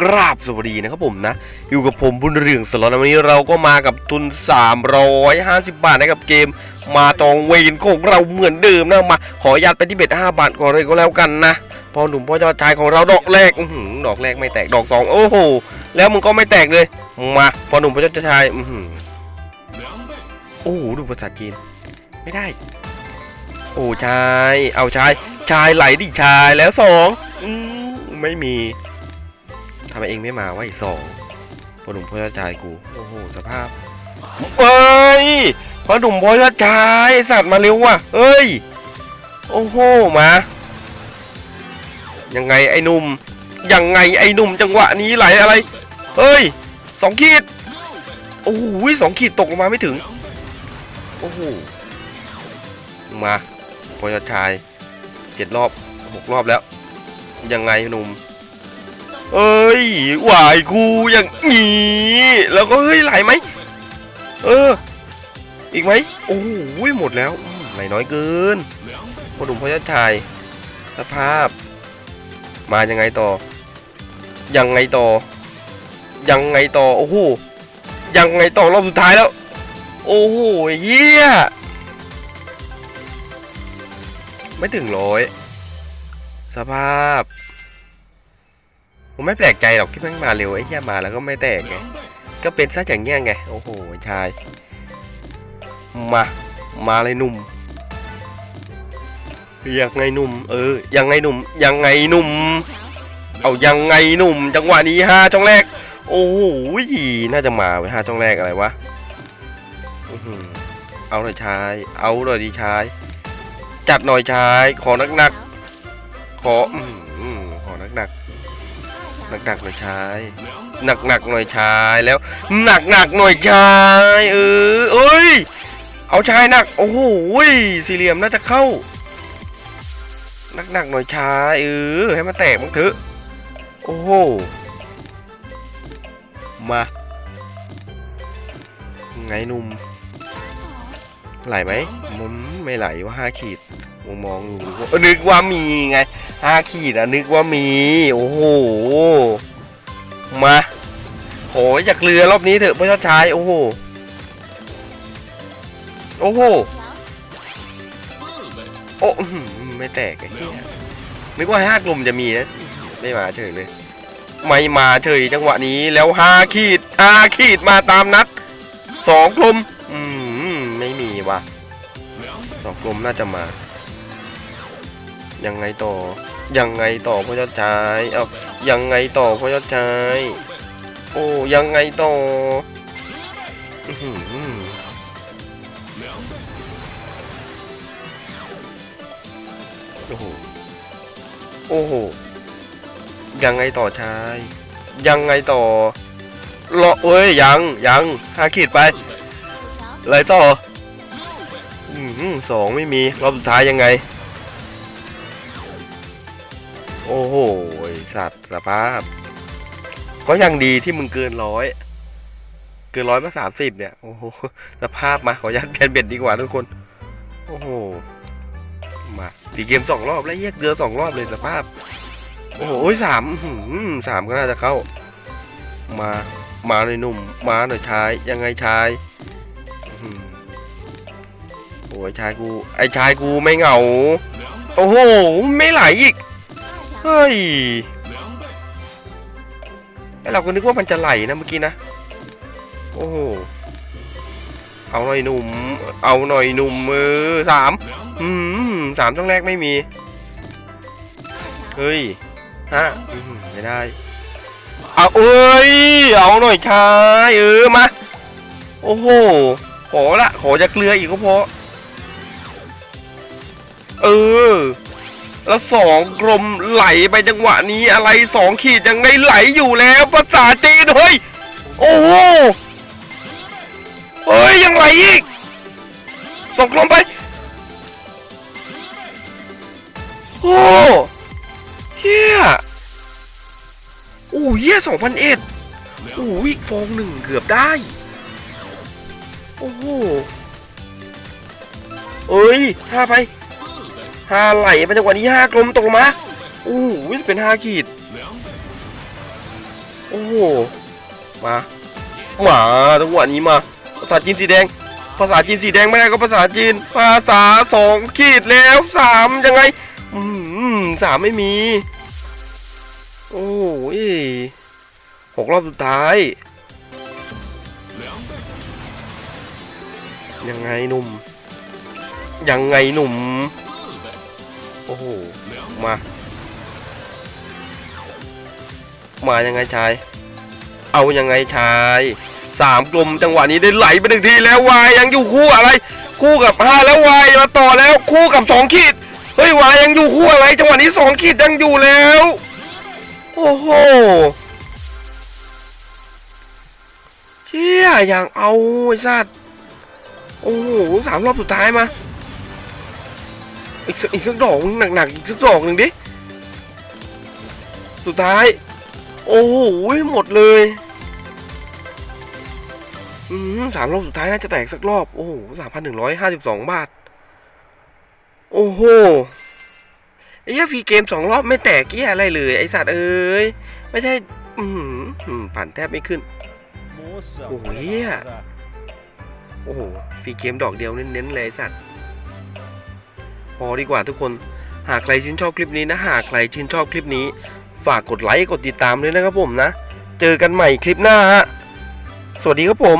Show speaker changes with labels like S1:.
S1: กราบสวัสดีนะครับผมนะ อยู่กับผมบุญเรืองสล็อตวันนี้เราก็มากับทุน 350 บาทนะครับเกม มาตองเวนของเราเหมือนเดิมนะมา ขออนุญาตไปที่เบ็ด5บาทก่อนเลยก็แล้วกันนะพอหนุ่มพ่อยอดชายของเราดอกแรกอืดอกแรกไม่แตกดอกสองโอ้โหแล้วมึงก็ไม่แตกเลยมาพอหนุ่มพ่อยอดชายอือหือโอ้โหดูภาษาจีน ไม่ได้ โอ้ชาย เอาชายชายไหลดิชายแล้วสองอืไม่มี ทำไมเองไม่มาว่าอีกสองพอหนุ่มพ่อยอดชายกู โอ้โห สภาพเอ้ยพอหนุ่มพ่อยอดชายสัตว์มาเร็วว่ะ เอ้ย โอ้โห มา ยังไงไอ้หนุ่ม ยังไงไอ้หนุ่มจังหวะนี้ไหลอะไรเฮ้ย สองขีด โอ้โหสองขีดตกลงมาไม่ถึง โอ้โห มาพอยอชายเจ็ดรอบหกรอบแล้ว ยังไงหนุ่ม เอ้ยหวายกูอย่างนี้แล้วก็เฮ้ยไหลไหมเออ อีกไหมโอ้โหหมดแล้วไหลน้อยเกินพอหนุ่มพอยอดชายสภาพ มายังไงต่อ ยังไงต่อ ยังไงต่อโอ้โหยังไงต่อรอบสุดท้ายแล้ว โอ้โหเยี่ยไม่ถึงร้อยสภาพ ผมไม่แปลกใจหรอกที่มันมาเร็วไอ้เหี้ยมาแล้วก็ไม่แตกไงก็เป็นซะอย่างเงี้ยไงโอ้โหชาย มามาเลยหนุ่มยังไงหนุ่ม เออยังไงหนุ่มยังไงหนุ่ม เอายังไงหนุ่ม จังหวะนี้ห้าช่องแรก โอ้โหน่าจะมาไว้ห้าช่องแรกอะไรวะเอาหน่อยชาย เอาหน่อยดีชาย จัดหน่อยชาย ขอนักหนักๆขออื้อหือขอนักหนัก หนักหนักหน่อยชาย หนักหนักหน่อยชายแล้ว หนักหนักหน่อยชายเออเอ้ย เอาชายหนัก โอ้โหสี่เหลี่ยมน่าจะเข้า หนักหนักหน่อยชายเออให้มันแตกมั้งเถอะโอ้โห มา ไงหนุ่ม ไหลไหมมันไม่ไหลว่าห้าขีดมองมองดูนึกว่ามีไง ห้าขีดอะนึกว่ามี โอ้โห มาโหอยากเรือรอบนี้เถอะพ่อชาติชายโอ้โห โอ้โห โอ้ไม่แตกไอ้เหี้ยนึกว่าห้ากลุ่มจะมีนะ ไม่มาเฉยเลย ไม่มาเฉยจังหวะนี้แล้วห้าขีดห้าขีดมาตามนัดสองกลุ่มอืมไม่มีว่ะสองกลุ่มน่าจะมา ยังไงต่อ ยังไงต่อพ่อยอดชายเอายังไงต่อพ่อยอดชายโอ้ยังไงต่ออื้อหือโอ้โหโอ้โหยังไงต่อชาย ยังไงต่อรอเอ้ยยังยังห้าขีดไปอะไรต่ออืมสองไม่มีรอบสุดท้ายยังไง โอ้โหสัตว์สภาพ ก็ยังดีที่มึงเกินร้อยเกินร้อยมาสามสิบเนี่ย โอ้โหสภาพมาขอยัดเปลี่ยนเบ็ดดีกว่าทุกคน โอ้โห มาสี่เกมสองรอบแล้วแยกเดือสองรอบเลยสภาพ โอ้โหสามสามก็น่าจะเข้า มา มาหน่อยหนุ่ม มาหน่อยชาย ยังไงชายโอ้ยชายกู ไอชายกูไม่เหงา โอ้โห ไม่ไหลอีก เฮ้ยไอเราก็นึกว่ามันจะไหลนะเมื่อกี้นะ โอ้โห เอาหน่อยหนุ่ม เอาหน่อยหนุ่มเออสามอืมสามช่องแรกไม่มี เฮ้ยฮะไม่ได้ เอาเอ้ย เอาหน่อยชายเออมา โอ้โห ขอละ ขอจะเกลืออีกก็พอ เออ แล้วสองกลมไหลไปจังหวะนี้อะไรสองขีดยังไงไหลอยู่แล้วภาษาจีนเฮ้ยโอ้โหเฮ้ยยังไหลอีกสองกลมไปโอ้เฮียโอ้เฮียสองพันเอ็ดโอ้อีกฟองหนึ่งเกือบได้โอ้โหเอ้ยห้าไป ห้าไหลไปจังหวะนี้ห้ากลมตกลงมาโอ้โหเป็นห้าขีด โอ้โห มามาจังหวะนี้มา ภาษาจีนสีแดง ภาษาจีนสีแดงไม่ได้ก็ภาษาจีน ภาษาสองขีดแล้วสามยังไง อืมสามไม่มี โอ้ยหกรอบสุดท้าย ยังไงหนุ่ม ยังไงหนุ่ม โอ้โห มา มายังไงชาย เอายังไงชายสามกลมจังหวะนี้ได้ไหลไปหนึ่งทีแล้ววายยังอยู่คู่อะไร คู่กับห้าแล้ววายมาต่อแล้วคู่กับสองขีดเฮ้ยวายยังอยู่คู่อะไร จังหวะนี้สองขีดยังอยู่แล้ว โอ้โหเชี่ยอย่างเอาไอ้สัตว์โอ้โหสามรอบสุดท้ายมา อีกสักอีกสักดอกหนักหนักๆอีกสักดอกหนึ่งดิ สุดท้าย โอ้โหหมดเลย อืมสามรอบสุดท้ายน่าจะแตกสักรอบ โอ้โหสามพันหนึ่งร้อยห้าสิบสองบาท โอ้โหไอ้ยฟรีเกมสองรอบไม่แตกเกี้ยอะไรเลย ไอสัตว์เอ้ย ไม่ใช่ อืมผ่านแทบไม่ขึ้น
S2: โอ้โห
S1: เหี้ยโอ้โหฟรีเกมดอกเดียวเน้นๆเลยสัตว์ อดีกว่าทุกคน หากใครชื่นชอบคลิปนี้นะ หากใครชื่นชอบคลิปนี้ ฝากกดไลค์กดติดตามด้วยนะครับผมนะ เจอกันใหม่คลิปหน้าฮะ สวัสดีครับผม